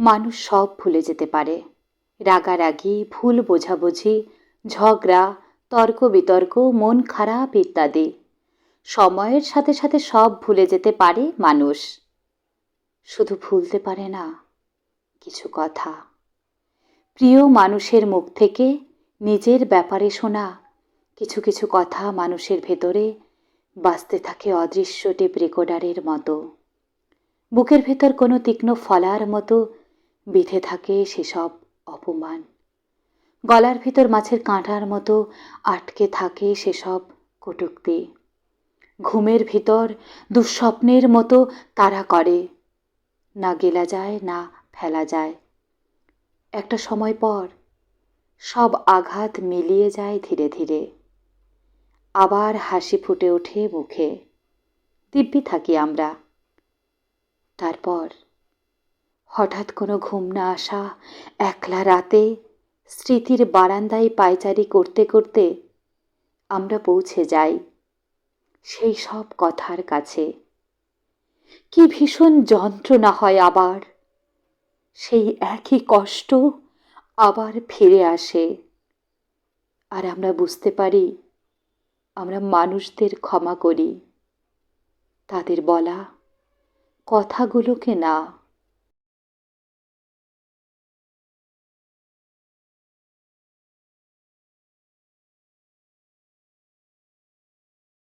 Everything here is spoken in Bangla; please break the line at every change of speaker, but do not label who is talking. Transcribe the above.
মানুষ সব ভুলে যেতে পারে। রাগারাগি, ভুল বোঝাবুঝি, ঝগড়া, তর্ক বিতর্ক, মন খারাপ ইত্যাদি। সময়ের সাথে সাথে সব ভুলে যেতে পারে মানুষ। শুধু ভুলতে পারে না, কিছু কথা। প্রিয় মানুষের মুখ থেকে নিজের ব্যাপারে শোনা, কিছু কিছু কথা মানুষের ভেতরে বাঁচতে থাকে অদৃশ্য টেপ রেকর্ডারের মতো। বুকের ভেতর কোনো তীক্ষ্ণ ফলার মতো বিঁধে থাকে সেসব অপমান। গলার ভিতর মাছের কাঁটার মতো আটকে থাকে সেসব কটুক্তি। ঘুমের ভিতর দুঃস্বপ্নের মতো তারা করে, না গেলা যায়, না ফেলা যায়। একটা সময় পর সব আঘাত মিলিয়ে যায় ধীরে ধীরে। আবার হাসি ফুটে ওঠে মুখে। দিব্যি থাকি আমরা। তারপর হঠাৎ কোনো ঘুম না আসা, একলা রাতে স্মৃতির বারান্দায় পায়চারি করতে করতে আমরা পৌঁছে যাই সেই সব কথার কাছে। কি ভীষণ যন্ত্রণা হয় আবার, সেই একই কষ্ট আবার ফিরে আসে। আর আমরা বুঝতে পারি, আমরা মানুষদের ক্ষমা করি, তাদের বলা কথাগুলোকে না।